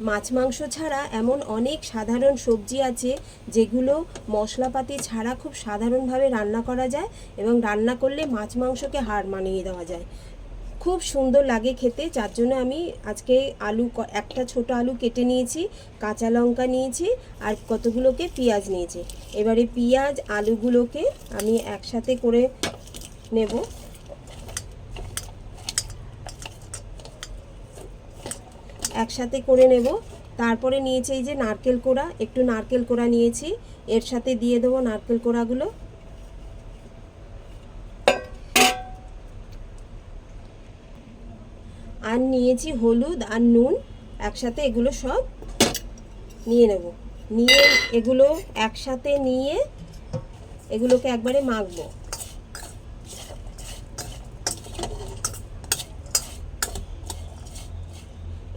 মাছ মাংস ছাড়া এমন অনেক সাধারণ সবজি আছে যেগুলো মশলাপাতি ছাড়া খুব সাধারণভাবে রান্না করা যায় এবং রান্না করলে মাছ মাংসকে হার মানিয়ে দেওয়া যায়। খুব সুন্দর লাগে খেতে, যার জন্য আমি আজকে আলু একটা ছোট আলু কেটে নিয়েছি, কাঁচা লঙ্কা নিয়েছি আর কতগুলোকে পেঁয়াজ নিয়েছি। এবারে পেঁয়াজ, আলুগুলোকে আমি একসাথে করে নেব। একসাথে করে নেব। তারপরে নিয়েছি এই যে নারকেল কোড়া, একটু নারকেল কোড়া নিয়েছি। এর সাথে দিয়ে দেবো নারকেল কোড়াগুলো। আর নিয়েছি হলুদ আর নুন, একসাথে এগুলো সব নিয়ে নেব। নিয়ে এগুলো একসাথে নিয়ে এগুলোকে একবারে মাখবো।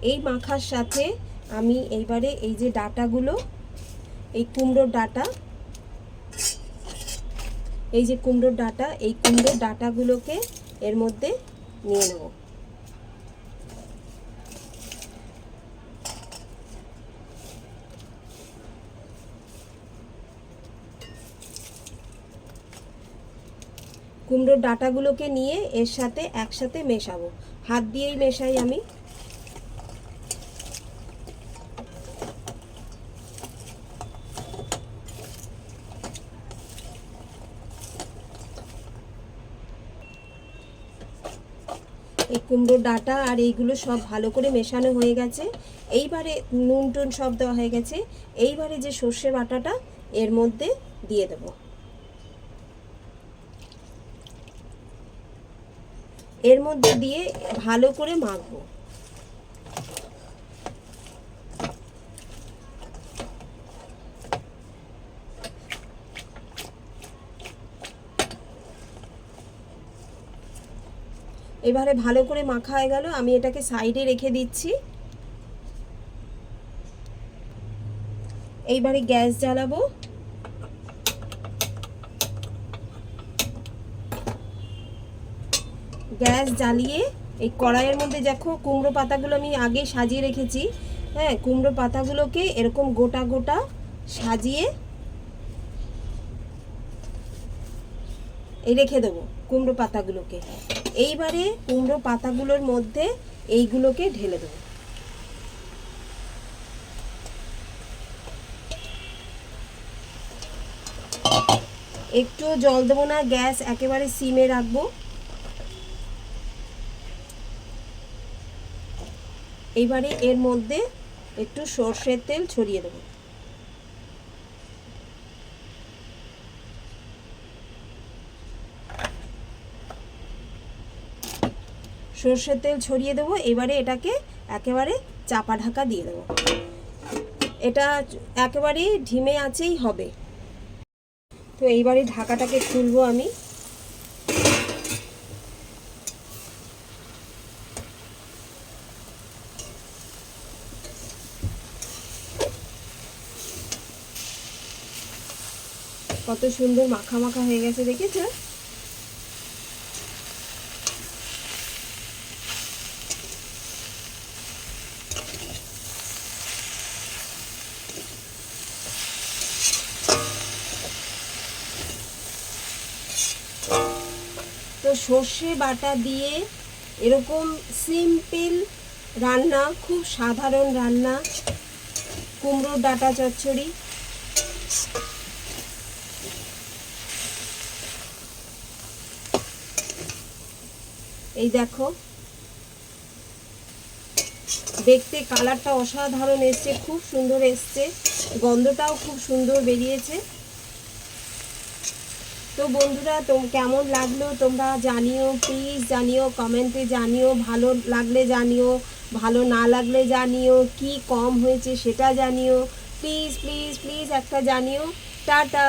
এই মাখার সাথে আমি এইবারে এই যে ডাটাগুলো, এই কুমড়োর ডাটা, এই যে কুমড়োর ডাটা, এই কুমড়োর ডাটাগুলোকে এর মধ্যে নিয়ে নেব। কুমড়োর ডাটাগুলোকে নিয়ে এর সাথে একসাথে মেশাবো। হাত দিয়েই মেশাই আমি। এই কুমড়োর ডাটা আর এইগুলো সব ভালো করে মেশানো হয়ে গেছে। এইবারে নুন টুন সব দেওয়া হয়ে গেছে। এইবারে যে সর্ষে বাটাটা, এর মধ্যে দিয়ে দেব। এর মধ্যে দিয়ে ভালো করে মাখবো। এবারে ভালো করে মাখা হয়ে গেল, আমি এটাকে সাইডে রেখে দিচ্ছি। এইবারে গ্যাস জ্বালাবো। গ্যাস জ্বালিয়ে এই কড়াইয়ের মধ্যে দেখো কুমড়ো পাতাগুলো আমি আগে সাজিয়ে রেখেছি। হ্যাঁ কুমড়ো পাতাগুলোকে এরকম গোটা গোটা সাজিয়ে রেখে দেবো কুমড়ো পাতাগুলোকে। এইবারে কুমড়ো পাতাগুলোর মধ্যে এইগুলোকে ঢেলে দেবো। একটু জল দেবো না, গ্যাস একেবারে সিমে রাখব। এইবারে এর মধ্যে একটু সর্ষের তেল ছড়িয়ে দেবো। সর্ষের তেল ছড়িয়ে দেবো, এবারে এটাকে একেবারে চাপা ঢাকা দিয়ে দেবো। এটা একেবারে ঢিমে আছেই হবে। তো এইবারে ঢাকাটাকে খুলবো আমি। কত সুন্দর মাখা মাখা হয়ে গেছে, দেখেছ? তো সর্ষে বাটা দিয়ে এরকম সিম্পল রান্না, খুব সাধারণ রান্না, কুমড়োর ডাটা চচ্চড়ি। এই দেখো, দেখতে কালারটা অসাধারণ এসছে, খুব সুন্দর এসছে, গন্ধটাও খুব সুন্দর বেরিয়েছে। তো বন্ধুরা, তো কেমন লাগল তোমরা জানিও প্লিজ জানিও কমেন্টে জানিও, ভালো লাগলে জানিও, ভালো না লাগলে জানিও, কি কম হয়েছে সেটা জানিও প্লিজ প্লিজ প্লিজ একটা জানিও, টাটা।